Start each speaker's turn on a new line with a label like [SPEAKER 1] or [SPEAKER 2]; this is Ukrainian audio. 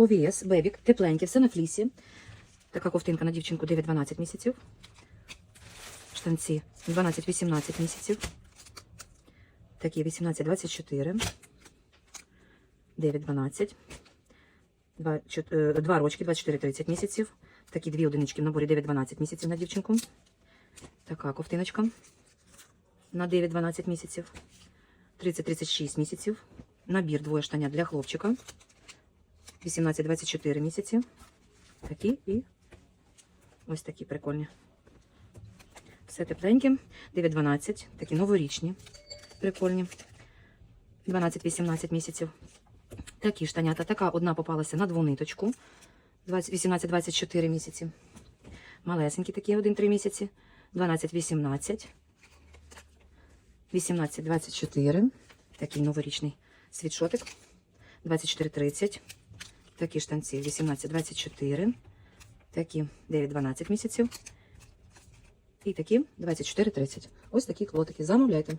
[SPEAKER 1] ОВС, Бебік, тепленьке, все на флісі. Така ковтинка на дівчинку 9-12 місяців. Штанці 12-18 місяців. Такі 18-24. 9-12. Два, чот- е, два рочки, 24-30 місяців. Такі дві одинички в наборі 9-12 місяців на дівчинку. Така ковтиночка на 9-12 місяців. 30-36 місяців. Набір двоє штаня для хлопчика. 18-24 місяці. Такі і ось такі прикольні. Все тепленьке. 9-12. Такі новорічні. Прикольні. 12-18 місяців. Такі штанята. Така одна попалася на двониточку. 18-24 місяці. Малесенькі такі 1-3 місяці. 12-18. 18-24. Такий новорічний світшотик. 24-30. Такі штанці 18-24. Такі 9-12 місяців. І такі 24-30. Ось такі клотики. Замовляйте.